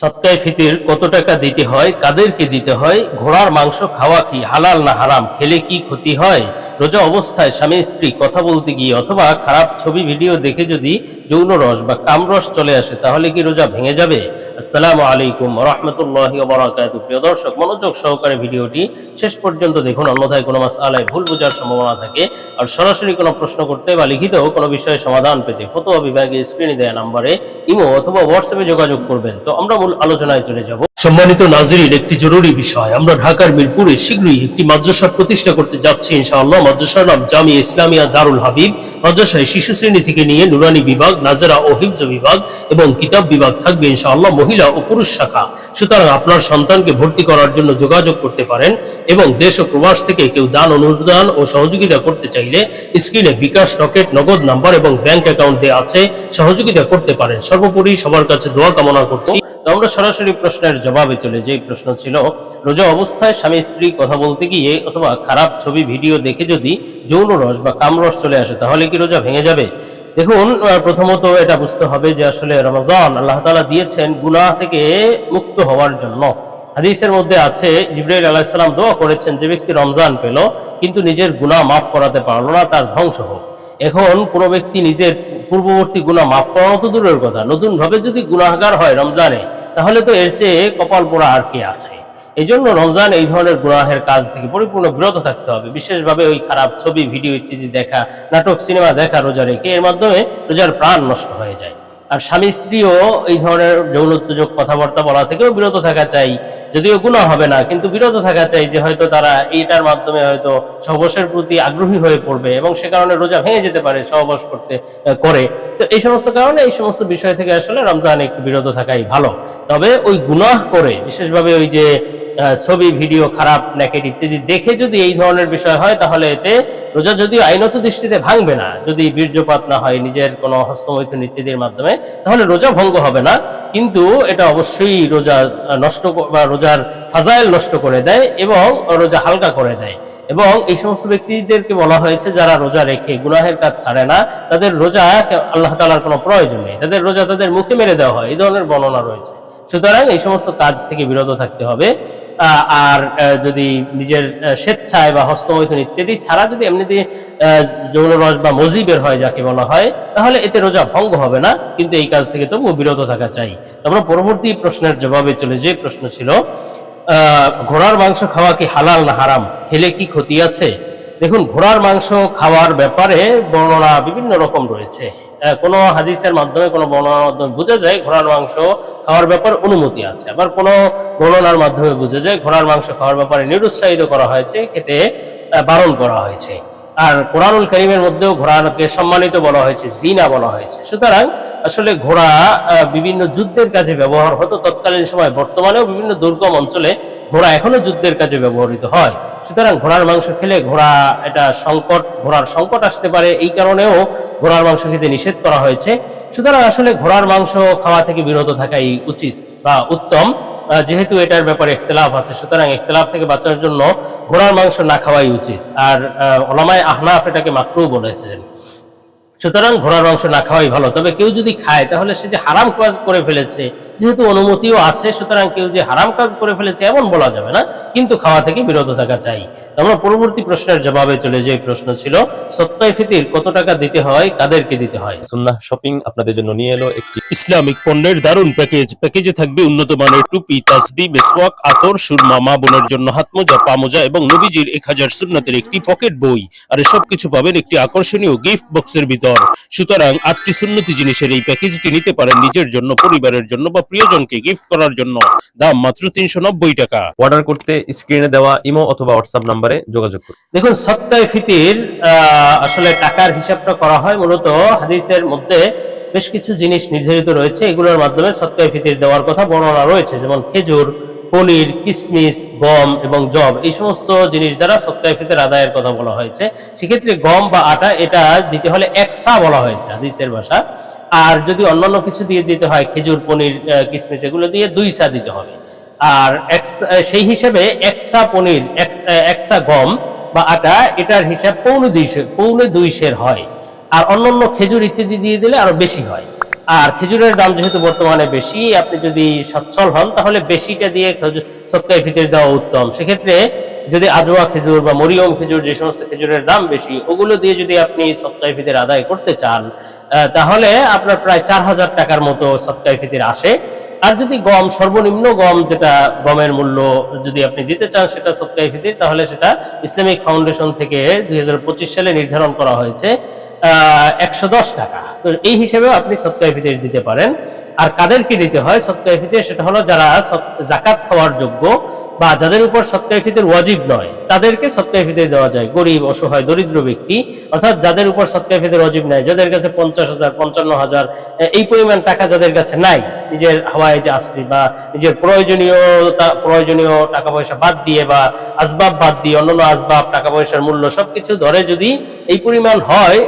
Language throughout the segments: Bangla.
সৎকায় ফিতির কত টাকা দিতে হয়, কাদেরকে দিতে হয়, ঘোড়ার মাংস খাওয়া কি হালাল না হারাম, খেলে কি ক্ষতি হয়? রোজা অবস্থায় স্বামী স্ত্রী কথা বলতে গিয়ে অথবা খারাপ ছবি, ভিডিও দেখে যদি যৌন রস বা কামরস চলে আসে, তাহলে কি রোজা ভেঙে যাবে? আসসালামু আলাইকুম রহমতুল্লাহি ওবরাকাতু। প্রিয় দর্শক, মনোযোগ সহকারে ভিডিওটি শেষ পর্যন্ত দেখুন, অন্যথায় কোনো মাস আলায় ভুল বোঝার সম্ভাবনা থাকে। আর সরাসরি কোনো প্রশ্ন করতে বা লিখিত কোনো বিষয়ে সমাধান পেতে ফতোয়া বিভাগে স্ক্রিনে দেয়া নাম্বারে ইমো অথবা হোয়াটসঅ্যাপে যোগাযোগ করবেন। তো আমরা মূল আলোচনায় চলে যাব। সম্মানিত নাজিরিন, একটি জরুরি বিষয়। আমরা ঢাকার মিরপুরে শীঘ্রই একটি মাদ্রাসা প্রতিষ্ঠা করতে যাচ্ছি, ইনশাআল্লাহ। মাদ্রাসার নাম জামি ইসলামিয়া দারুল হাবিব। মাদ্রাসায় শিশু শ্রেণি থেকে নিয়ে নুরানি বিভাগ, নাজেরা ও হিফজ বিভাগ এবং কিতাব বিভাগ থাকবে, ইনশাআল্লাহ, মহিলা ও পুরুষ শাখা। সুতরাং আপনার সন্তানকে ভর্তি করার জন্য যোগাযোগ করতে পারেন এবং দেশ ও প্রবাস থেকে কেউ দান, অনুদান ও সহযোগিতা করতে চাইলে স্ক্রিনে বিকাশ রকেট, নগদ নাম্বার এবং ব্যাংক অ্যাকাউন্ট আছে, সহযোগিতা করতে পারেন। সর্বোপরি সবার কাছে দোয়া কামনা করছি। আমরা সরাসরি প্রশ্নের জবাবে চলে যে প্রশ্ন ছিল, রোজা অবস্থায় স্বামী স্ত্রী কথা বলতে গিয়ে অথবা খারাপ ছবি, ভিডিও দেখে যদি যৌন রস বা কামরস চলে আসে, তাহলে কি রোজা ভেঙে যাবে? দেখুন প্রথমত এটা বুঝতে হবে যে আসলে রমজান আল্লাহ তালা দিয়েছেন গুনাহ থেকে মুক্ত হওয়ার জন্য। হাদিসের মধ্যে আছে, জিব্রাইল আলাইহিসসালাম দোয়া করেছেন, যে ব্যক্তি রমজান পেল, কিন্তু নিজের গুনাহ মাফ করাতে পারল না, তার ধ্বংস হোক। এখন কোনো ব্যক্তি নিজের পূর্ববর্তী গুনাহ মাফ করানো তো দূরের কথা। নতুনভাবে যদি গুনাহগার হয় রমজানে, তাহলে তো এর চেয়ে কপাল পোড়া আর কে আছে? এই জন্য রমজান এই ধরনের গুনাহের কাজ থেকে পরিপূর্ণ বিরত থাকতে হবে। বিশেষভাবে ওই খারাপ ছবি, ভিডিও ইত্যাদি দেখা, নাটক, সিনেমা দেখা রোজা রেখে এর মাধ্যমে রোজার প্রাণ নষ্ট হয়ে যায়। আর স্বামী স্ত্রীও এই ধরনের যৌনোত্তেজক কথাবার্তা বলা থেকেও বিরত থাকা চাই। যদিও গুণা হবে না, কিন্তু বিরত থাকা চাই যে হয়তো তারা এইটার মাধ্যমে হয়তো সহবাসের প্রতি আগ্রহী হয়ে পড়বে এবং সে কারণে রোজা ভেঙে যেতে পারে সহবাস করতে করে। তো এই সমস্ত কারণে এই সমস্ত বিষয় থেকে আসলে রমজান একটু বিরত থাকাই ভালো। তবে ওই গুনাহ করে, বিশেষভাবে ওই যে ছবি, ভিডিও খারাপ, নেকেট ইত্যাদি দেখে যদি এই ধরনের বিষয় হয়, তাহলে এতে রোজা যদিও আইনত দৃষ্টিতে ভাঙবে না, যদি বীর্যপাত না হয় নিজের কোনো হস্তমৈথুন ইত্যাদির মাধ্যমে, তাহলে রোজা ভঙ্গ হবে না। কিন্তু এটা অবশ্যই রোজা নষ্ট বা রোজার ফাজাইল নষ্ট করে দেয় এবং রোজা হালকা করে দেয়। এবং এই সমস্ত ব্যক্তিদেরকে বলা হয়েছে, যারা রোজা রেখে গুনাহের কাজ ছাড়ে না, তাদের রোজা আল্লাহ তালার কোনো প্রয়োজন নেই। তাদের রোজা তাদের মুখে মেরে দেওয়া হয়। এই ধরনের বর্ণনা রয়েছে। সুতরাং এই সমস্ত কাজ থেকে বিরত থাকতে হবে। আর যদি নিজের স্বেচ্ছায় বা হস্তমৈথুন ইত্যাদি ছাড়া যদি এমনিতে আহ, যৌন রস বা মজি বের হয় যাকে বলা হয় তাহলে এতে রোজা ভঙ্গ হবে না কিন্তু এই কাজ থেকে তবু বিরত থাকা চাই। আমরা পরবর্তী প্রশ্নের জবাবে চলে যে প্রশ্ন ছিল ঘোড়ার মাংস খাওয়া কি হালাল না হারাম? খেলে কি ক্ষতি আছে? দেখুন ঘোড়ার মাংস খাওয়ার ব্যাপারে বর্ণনা বিভিন্ন রকম রয়েছে। কোনো হাদিসের মাধ্যমে, কোনো বর্ণনার মাধ্যমে বুঝে যায় ঘোড়ার মাংস খাওয়ার ব্যাপার অনুমতি আছে। আবার কোনো বর্ণনার মাধ্যমে বুঝে যায় ঘোড়ার মাংস খাওয়ার ব্যাপারে নিরুৎসাহিত করা হয়েছে, খেতে বারণ করা হয়েছে। আর কোরআনুল করিমের মধ্যেও ঘোড়াকে সম্মানিত বলা হয়েছে, জিনা বলা হয়েছে। সুতরাং আসলে ঘোড়া বিভিন্ন যুদ্ধের কাজে ব্যবহার হতো। তৎকালীন সময় বর্তমানেও বিভিন্ন দুর্গম অঞ্চলে ঘোড়া এখনও যুদ্ধের কাজে ব্যবহৃত হয়। সুতরাং ঘোড়ার মাংস খেলে ঘোড়া এটা সংকট, ঘোড়ার সংকট আসতে পারে। এই কারণেও ঘোড়ার মাংস খেতে নিষেধ করা হয়েছে। সুতরাং আসলে ঘোড়ার মাংস খাওয়া থেকে বিরত থাকাই উচিত। বা উত্তম যেহেতু এটার ব্যাপারে ইখতলাফ আছে, সুতরাং ইখতলাফ থেকে বাঁচার জন্য ঘোড়ার মাংস না খাওয়াই উচিত। আর ওলামায় আহনাফ এটাকে মাকরু বলেছেন। সুতরাং ঘোড়ার মাংস না খাওয়াই ভালো। তবে কেউ যদি খায়, তাহলে সে যে হারাম কাজ করে ফেলেছে, যেহেতু অনুমতিও আছে, সুতরাং কেউ যে হারাম কাজ করে ফেলেছে এমন বলা যাবে না, কিন্তু খাওয়া থেকে বিরত থাকা চাই। আমরা পরবর্তী প্রশ্নের জবাবে চলে যে প্রশ্ন ছিল সত্তায় ফিতির কত টাকা দিতে হয়, কাদেরকে দিতে হয়? সুন্নাহ শপিং আপনাদের জন্য নিয়ে এলো একটি ইসলামিক পণ্যের দারুণ প্যাকেজ। প্যাকেজে থাকবে উন্নত মানের টুপি, তাসবি, মেসওয়াক, আতর, সুরমা, মা বোনের জন্য হাতমোজা পামোজা এবং নবীজির এক হাজার সুন্নাতের একটি পকেট বই। আর এসব কিছু পাবেন একটি আকর্ষণীয় গিফট বক্সের ভিতর। সুতরাং আটটি সুন্নতি জিনিসের এই প্যাকেজটি নিতে পারেন নিজের জন্য পরিবারের জন্য বা প্রিয়জনকে গিফট করার জন্য। দাম মাত্র তিনশো নব্বই টাকা। অর্ডার করতে স্ক্রিনে দেওয়া ইমো অথবা হোয়াটসঅ্যাপ নাম্বারে যোগাযোগ করুন। দেখুন সত্তায় ফিতির আহ, আসলে টাকার হিসাবটা করা হয়। মূলত হাদিসের মধ্যে বেশ কিছু জিনিস নির্ধারিত রয়েছে। এগুলোর মাধ্যমে সত্তায় ফিতির দেওয়ার কথা বর্ণনা রয়েছে। যেমন খেজুর পনির, কিসমিস, গম এবং জব এই সমস্ত জিনিস দ্বারা সত্তায় ফিতের আদায়ের কথা বলা হয়েছে। সেক্ষেত্রে গম বা আটা এটা দিতে হলে একসা বলা হয়েছে হাদিসের ভাষা। আর যদি অন্যান্য কিছু দিয়ে দিতে হয়, খেজুর, পনির কিসমিস, এগুলো দিয়ে দুই সা দিতে হবে। আর সেই হিসেবে একসা পনির এক- একসা গম বা আটা, এটার হিসাব পৌনে দুই পৌনে দুই সের হয়। আর অন্যান্য খেজুর ইত্যাদি দিয়ে দিলে আরও বেশি হয়। আর খেজুরের দাম যেহেতু বর্তমানে বেশি, আপনি যদি সচ্ছল হন, তাহলে বেশিটা দিয়ে সৎকাই ফিতর দেওয়া উত্তম। সেক্ষেত্রে যদি আজোয়া খেজুর বা মরিয়ম খেজুর যে সমস্ত খেজুরের দাম বেশি, ওগুলো দিয়ে যদি আপনি সৎকাই ফিতর আদায় করতে চান তাহলে আপনার প্রায় চার হাজার টাকার মতো সৎকাই ফিতর আসে। আর যদি গম, সর্বনিম্ন গম যেটা গমের মূল্য যদি আপনি দিতে চান সেটা সৎকাই ফিতর তাহলে সেটা ইসলামিক ফাউন্ডেশন থেকে দুই হাজার পঁচিশ সালে নির্ধারণ করা হয়েছে। একশো দশ টাকা। তো এই হিসেবেও আপনি ফিতর দিতে পারেন। আর কাদেরকে দিতে হয় ফিতর সেটা হলো যারা জাকাত খাওয়ার যোগ্য বা যাদের উপর সৎকাই ফিতর ওয়াজিব নয়, তাদেরকে ফিতর দেওয়া যায়। গরিব, অসহায়, দরিদ্র ব্যক্তি, অর্থাৎ যাদের উপর ফিতর ওয়াজিব নাই, যাদের কাছে পঞ্চাশ হাজার, পঞ্চান্ন হাজার এই পরিমাণ টাকা যাদের কাছে নাই, নিজের হাওয়ায় যে আসলি বা নিজের প্রয়োজনীয়তা, প্রয়োজনীয় টাকা পয়সা বাদ দিয়ে বা আসবাব বাদ দিয়ে, অন্যান্য আসবাব টাকা পয়সার মূল্য সবকিছু ধরে যদি এই পরিমাণ হয়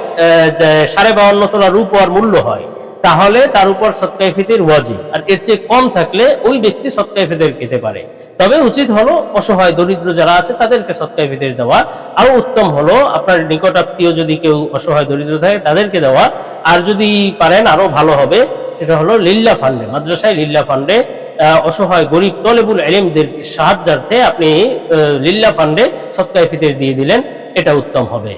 যে সাড়ে বাউন্ন তোলা রূপ আর মূল্য হয় তাহলে তার উপর সৎকাই ফিতির ওয়াজিব। আর এর চেয়ে কম থাকলে ওই ব্যক্তি ফিতর খেতে পারে। তবে উচিত হলো অসহায়, দরিদ্র যারা আছে, তাদেরকে ফিতর দেওয়া। আরও উত্তম হলো আপনার নিকটাত্মীয় যদি কেউ অসহায়, দরিদ্র থাকে, তাদেরকে দেওয়া। আর যদি পারেন, আরও ভালো হবে, সেটা হলো লিল্লা ফান্ডে, মাদ্রাসায় লিল্লা ফান্ডে অসহায়, গরিব, তলেবুল এলিমদের সাহায্যার্থে আপনি লিল্লা ফান্ডে ফিতর দিয়ে দিলেন, এটা উত্তম হবে।